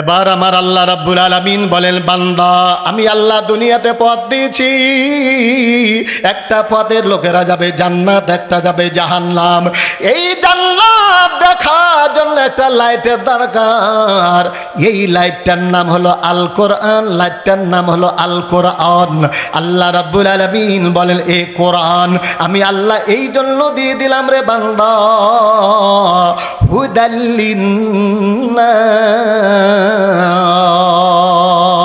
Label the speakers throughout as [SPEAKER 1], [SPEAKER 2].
[SPEAKER 1] এবার আমার আল্লাহ রাব্বুল আলামিন বলেন, বান্দা, আমি আল্লাহ দুনিয়াতে পথ দিয়েছি। একটা পথের লোকেরা যাবে জান্নাত, একটা যাবে জাহান্নাম। এই জান্নাত দেখার জন্য একটা লাইটের দরকার। এই লাইটটার নাম হলো আল কোরআন লাইটটার নাম হলো আল কোরআন আল্লাহ রাব্বুল আলামিন বলেন, এ কোরআন, আমি আল্লাহ এই জন্য দিয়ে দিলাম রে বান্দা।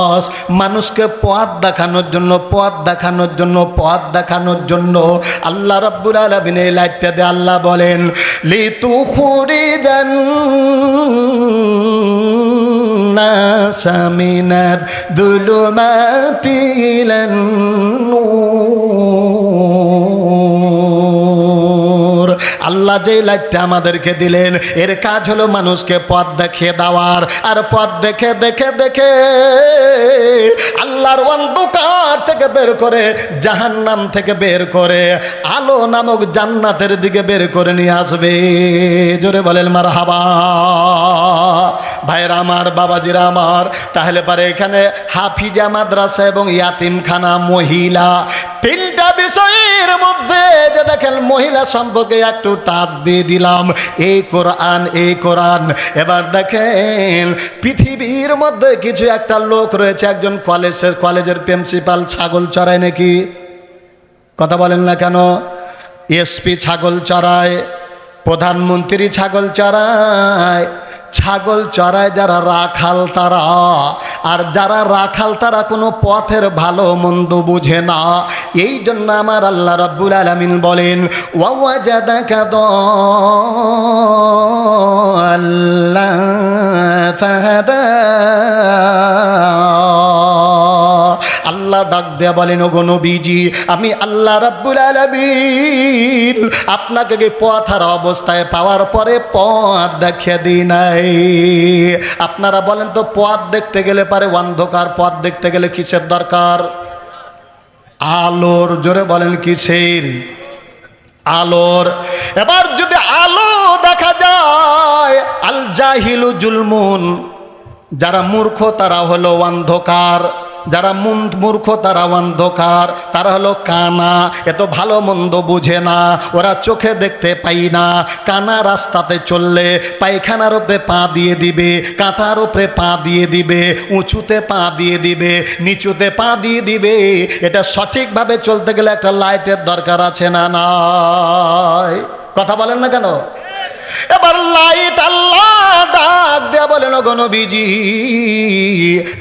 [SPEAKER 1] নাস। মানুষকে পথ দেখানোর জন্য, পথ দেখানোর জন্য, পথ দেখানোর জন্য আল্লাহ রব্বুল আলমিন এই লাইটটা দিয়ে আল্লাহ বলেন লিতু খুরি জান সামিনাত দুলুমাতিলান নূর আল্লাহ যে লাইটটা আমাদেরকে দিলেন, এর কাজ হলো মানুষকে পথ দেখিয়ে দেওয়ার। আর পথ দেখে দেখে দেখে আল্লাহর অন্ধকার থেকে বের করে, জাহান্নাম থেকে বের করে, আলো নামক জান্নাতের দিকে বের করে নিয়ে আসবে। জোরে বলেন মার হাবা ভাইরা আমার, বাবাজিরা আমার, তাহলে পারে এখানে হাফিজা মাদ্রাসা এবং ইয়াতিমখানা মহিলা তিনটা বিষয়ের মধ্যে যে দেখেন মহিলা সম্পর্কে একটু টাচ দিয়ে দিলাম। এই কোরআন এই কোরআন। এবার দেখেন, পৃথিবীর মধ্যে কিছু একটা লোক রয়েছে, একজন কলেজের কলেজের প্রিন্সিপাল ছাগল চড়ায় নাকি? কথা বলেন না কেন? এসপি ছাগল চড়ায়, প্রধানমন্ত্রী ছাগল চড়ায় ছাগল চড়ায় যারা রাখাল তারা। আর যারা রাখাল তারা কোনো পথের ভালো মন্দ বুঝে না। এই জন্য আমার আল্লাহ রব্বুল আলমিন বলেন ওয়া জাদাকা আল্লাহ আল্লাহ ডাক দেয়া বলেন, ওগো নবীজি, আমি আল্লাহ রাব্বুল আলামিন আপনাকে পথ আর অবস্থায় পাওয়ার পরে পথ দেখিয়ে দিই নাই। আপনারা বলেন তো, পথ দেখতে গেলে পারে অন্ধকার, পথ দেখতে গেলে কিসের দরকার? আলোর, জোরে বলেন কিসের? আলোর। এবার যদি আলো দেখা যায়, আল জাহিলু জুলমুন, যারা মূর্খ তারা হলো অন্ধকার। যারা মূর্খ, তারা অন্ধকার, তারা হলো কানা। এত ভালো মন্দ বুঝে না, ওরা চোখে দেখতে পাই না। কানা রাস্তাতে চললে পায়খানার উপরে পা দিয়ে দিবে, কাঁটার উপরে পা দিয়ে দিবে, উঁচুতে পা দিয়ে দিবে, নিচুতে পা দিয়ে দিবে। এটা সঠিকভাবে চলতে গেলে একটা লাইটের দরকার আছে না নাই? কথা বলেন না কেন? এবার লাইট আল্লাহ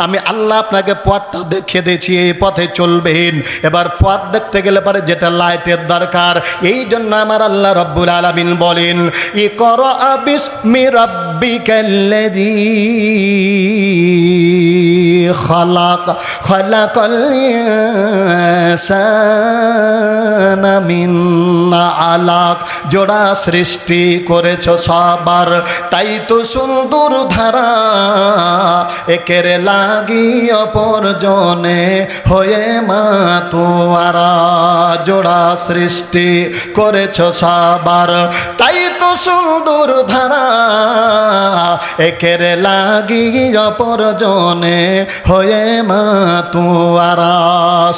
[SPEAKER 1] আমি আল্লাহ আপনাকে পথটা দেখিয়ে দিয়েছি, এই পথে চলবেন। এবার পথ দেখতে গেলে পারে যেটা লাইটের দরকার, এই জন্য আমার আল্লাহ রব্বুল আলমিন বলেন ই কর আবিস মি রব্বিকাল্লাযী। খলাক খলাকাল আলাক। জোড়া সৃষ্টি করেছ সবার, তাই তো সুন্দর ধারা একের লাগি অপরজনে হয়ে মা তোয়ারা। জোড়া সৃষ্টি করেছ সবার, তাই তো সুন্দর ধারা একের লাগি অপরজনে হয়ে মা তুয়ারা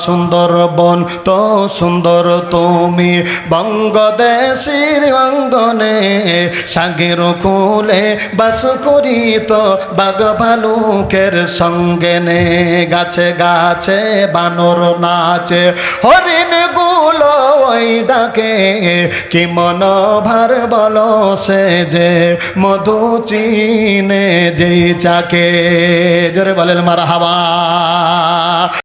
[SPEAKER 1] সুন্দর বন, তো সুন্দর তুমি। বঙ্গদেশের অঙ্গনে সাগের কুলে বাস করি তো বাঘ ভালুকের সঙ্গে নে। গাছে গাছে বানর নাচে, হরিণগুলো ওই ডাকে? কি মন ভার বলো সে যে মধু চিনে যে চাকে? জোরে বলেন মারা হাওয়া